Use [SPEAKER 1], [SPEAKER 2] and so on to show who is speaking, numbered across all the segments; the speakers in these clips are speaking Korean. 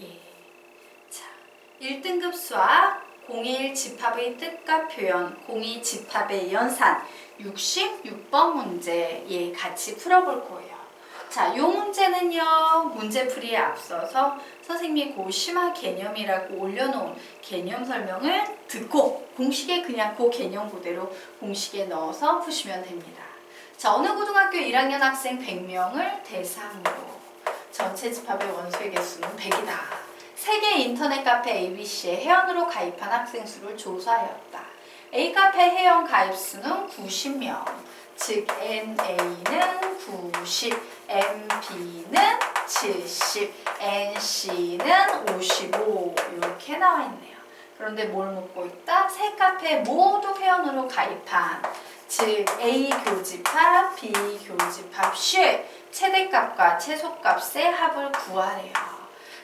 [SPEAKER 1] 예. 자, 1등급 수학 01 집합의 뜻과 표현 02 집합의 연산 66번 문제 예, 같이 풀어볼 거예요. 자, 요 문제는요, 문제풀이에 앞서서 선생님이 그 심화 개념이라고 올려놓은 개념 설명을 듣고 공식에 그냥 그 개념 그대로 공식에 넣어서 푸시면 됩니다. 자, 어느 고등학교 1학년 학생 100명을 대상으로 전체 집합의 원소의 개수는 100이다. 세계 인터넷 카페 ABC에 회원으로 가입한 학생 수를 조사하였다. A 카페 회원 가입 수는 90명. 즉 NA는 90, MB는 70, NC는 55 이렇게 나와 있네요. 그런데 뭘 묻고 있다? 세 카페 모두 회원으로 가입한 즉 A 교집합, B 교집합 쉐 최대값과 최소값의 합을 구하래요.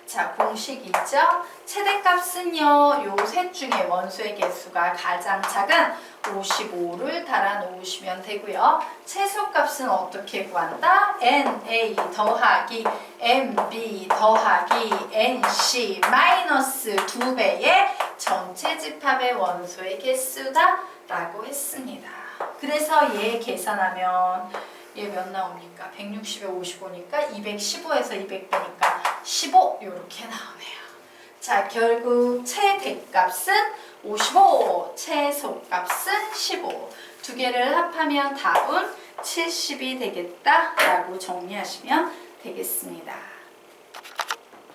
[SPEAKER 1] 자, 공식이죠. 최대값은요, 요 셋 중에 원소의 개수가 가장 작은 55를 달아 놓으시면 되고요. 최소값은 어떻게 구한다? NA 더하기 MB 더하기 NC 마이너스 2배의 전체 집합의 원소의 개수다 라고 했습니다. 그래서 얘 계산하면 얘 몇 나옵니까? 160에 55니까 215에서 200되니까 15 이렇게 나오네요. 자, 결국 최대값은 55, 최소값은 15. 두 개를 합하면 답은 70이 되겠다라고 정리하시면 되겠습니다.